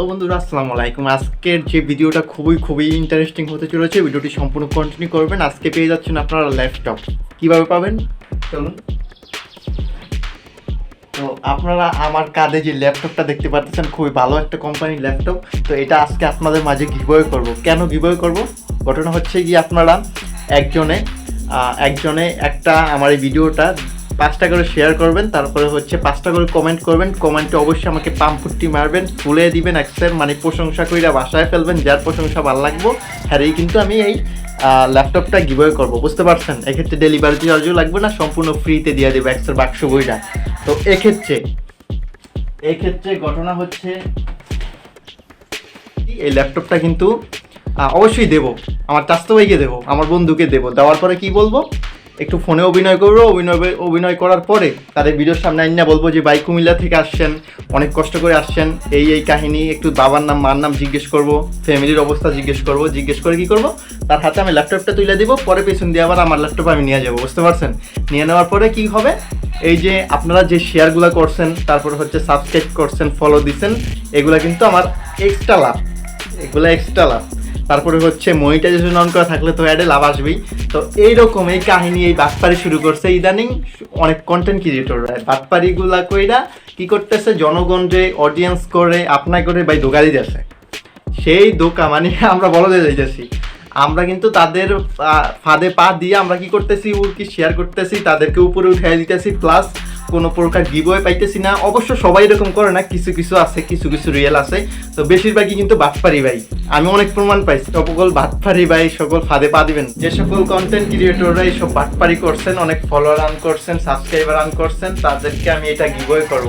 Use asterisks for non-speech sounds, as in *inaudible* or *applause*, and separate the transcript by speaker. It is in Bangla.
Speaker 1: হ্যালো বন্ধুরা আসসালামু আলাইকুম আজকের যে ভিডিওটা খুবই খুবই ইন্টারেস্টিং হতে চলেছে, ভিডিওটি সম্পূর্ণ কন্টিনিউ করবেন। আজকে পেয়ে যাচ্ছেন আপনারা ল্যাপটপ কীভাবে পাবেন? চলুন। তো আপনারা আমার কাঁধে যে ল্যাপটপটা দেখতে পাচ্ছেন, খুবই ভালো একটা কোম্পানির ল্যাপটপ তো এটা আজকে আপনাদের মাঝে গিভওয়ে করব। কেন গিভওয়ে করব? ঘটনা হচ্ছে কি আপনারা একজনে একজনে একটা আমার এই ভিডিওটা পাঁচটা করে শেয়ার করবেন, তারপরে হচ্ছে পাঁচটা করে কমেন্ট করবেন কমেন্টে অবশ্যই আমাকে পাম্পফুটটি মারবেন, ফুলে দিবেন একসের মানে প্রশংসা কইরা বাসায় ফেলবেন, যার প্রশংসা ভালো লাগবো হ্যাঁ এই কিন্তু আমি এই ল্যাপটপটা গিভওয়ে করব, বুঝতে পারছেন? এক্ষেত্রে ডেলিভারি চার্জও লাগবে না, সম্পূর্ণ ফ্রিতে দিয়ে দেবো একসের বাক্স বইটা তো এক্ষেত্রে এক্ষেত্রে ঘটনা হচ্ছে, এই ল্যাপটপটা কিন্তু অবশ্যই দেবো, আমার চাস্তো ভাইকে দেবো, আমার বন্ধুকে দেবো, দেওয়ার পরে কি বলব? একটু ফোনে অভিনয় করব, অভিনয় অভিনয় করার পরে তাদের ভিডিওর সামনে আইনা বলব যে ভাই কুমিল্লা থেকে আসছেন, অনেক কষ্ট করে আসছেন। এই এই কাহিনী, একটু বাবার নাম, মার নাম জিজ্ঞেস করব, ফ্যামিলির অবস্থা জিজ্ঞেস করব, জিজ্ঞেস করে কি করব? তার হাতে আমি ল্যাপটপটা তুলে দিব, পরে পেছন দিয়ে আবার আমার ল্যাপটপ আমি নিয়ে যাব, বুঝতে পারছেন? নিয়ে নেওয়ার পরে কি হবে? এই যে আপনারা যে শেয়ারগুলো করছেন, তারপর হচ্ছে সাবস্ক্রাইব করছেন ফলো দিচ্ছেন এগুলো কিন্তু আমার এক্সট্রা লাভ। এগুলো এক্সট্রা লাভ। তারপরে হচ্ছে মনিটাইজেশন অন করা থাকলে তো অ্যাডে লাভ আসবেই। তো এইরকম এই কাহিনী, এই বাটপারি শুরু করছে ইদানিং। অনেক কন্টেন্ট ক্রিয়েটররা বাটপারিগুলা কইরা কি করতেছে? জনগণ যে অডিয়েন্স করে, আপনার করে ভাই দোকানি দিয়েছে সেই দোকা মানে *laughs* আমরা বলতে যাইতেছি। আমরা কিন্তু তাদের ফাঁদে পা দিয়ে আমরা কি করতেছি? কি শেয়ার করতেছি, তাদেরকে উপরে উঠাই দিতেছি। প্লাস কোনো প্রকার গিবয়ে পাইতেছি না। অবশ্য সবাই এরকম করে না, কিছু কিছু আছে, কিছু কিছু রিয়েল আছে। তো বেশিরভাগই কিন্তু বাটপারি ভাই। আমি অনেক প্রমাণ পাইছি। সকল বাটপারি এই সকল ফাঁদে পা দিবেন। যে সকল কন্টেন্ট ক্রিয়েটররা এইসব বাটপারি করছেন, অনেক ফলোয়ার আন করছেন সাবস্ক্রাইবার আন করছেন, তাদেরকে আমি এটা গিভওয়ে করব।